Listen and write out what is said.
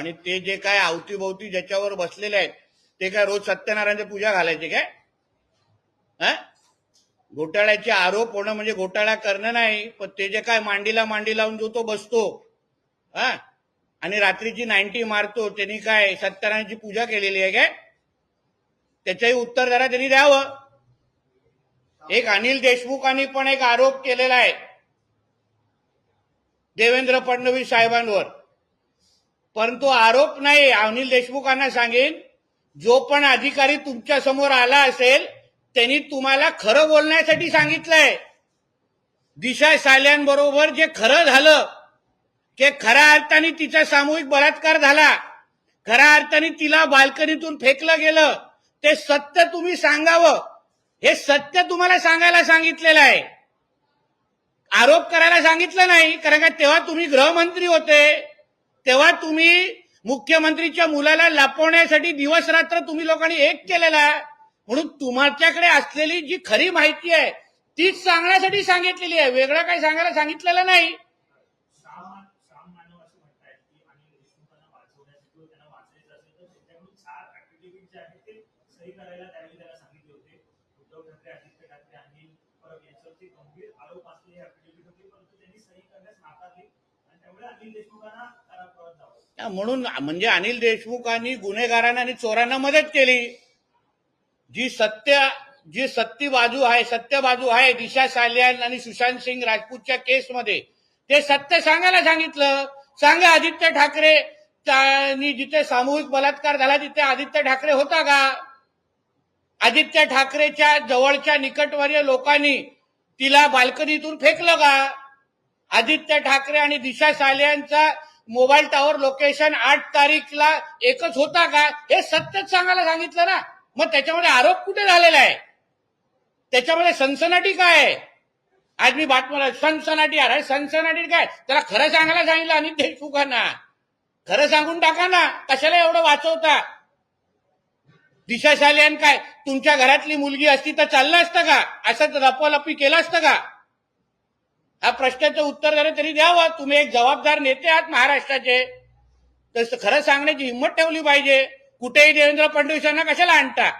आणि ते जे काय अवतीभोवती ज्याच्यावर बसलेले आहेत ते काय रोज सत्यनारायणची पूजा घालायचे काय? हा? घोटाळ्याचे आरोप होणं म्हणजे घोटाळा करणं नाही पण ते जे काय मांडीला मांडी लावून जो तो बसतो हा? आणि रात्रीची नाईन्टी मारतो त्यांनी काय सत्यनारायणची पूजा केलेली आहे काय? त्याचंही उत्तर जरा त्यांनी द्यावं. एक अनिल देशमुखांनी पण एक आरोप केलेला आहे देवेंद्र फडणवीस साहेबांवर. परंतु आरोप नाही अनिल देशमुखांना सांगेन जो पण अधिकारी तुमच्यासमोर आला असेल त्यांनी तुम्हाला खरं बोलण्यासाठी सांगितलंय. दिशा साल्यांबरोबर जे खरं झालं ते खऱ्या अर्थाने तिचा सामूहिक बलात्कार झाला. खऱ्या अर्थाने तिला बाल्कनीतून फेकलं गेलं. ते सत्य तुम्ही सांगावं. हे सत्य तुम्हाला सांगायला सांगितलेलं आहे. आरोप करायला सांगितलं नाही कारण का तेव्हा तुम्ही गृहमंत्री होते. तेव्हा तुम्ही मुख्यमंत्रीच्या मुलाला लपवण्यासाठी दिवस रात्र तुम्ही लोकांनी एक केलेला आहे. म्हणून तुमच्याकडे असलेली जी खरी माहिती आहे तीच सांगण्यासाठी सांगितलेली आहे. वेगळं काही सांगायला सांगितलेलं नाही. म्हणून म्हणजे अनिल देशमुखांनी गुन्हेगारांना आणि चोरांना मदत केली. जी सत्य जी सत्य बाजू आहे सत्य बाजू आहे दिशा सालियान आणि सुशांत सिंग राजपूतच्या केसमध्ये ते सत्य सांगायला सांगितलं. सांगा आदित्य ठाकरे जिथे सामूहिक बलात्कार झाला तिथे आदित्य ठाकरे होता का? आदित्य ठाकरेच्या जवळच्या निकटवर्य लोकांनी तिला बाल्कनीतून फेकलं का? आदित्य ठाकरे आणि दिशा सालियांचा मोबाईल टॉवर लोकेशन आठ तारीखला एकच होता का? हे सत्यच सांगायला सांगितलं ना. मग त्याच्यामध्ये आरोप कुठे झालेला आहे? त्याच्यामध्ये सनसनाटी काय आहे? आज मी बातम्या सनसनाटी अरे सनसनाटी काय? त्याला खरं सांगायला सांगितलं अनिल देशमुखांना. खरं सांगून टाका ना. कशाला एवढं वाचवता? दिशा साले काय? तुमच्या घरातली मुलगी असती तर चाललं असतं का? असं लपवालपी केलं असतं का? हा प्रश्नाचं उत्तर जरा तरी द्यावं. तुम्ही एक जबाबदार नेते आहात महाराष्ट्राचे. तर खरं सांगण्याची हिंमत ठेवली पाहिजे. कुठेही देवेंद्र फडणवीस यांना कशाला आणता?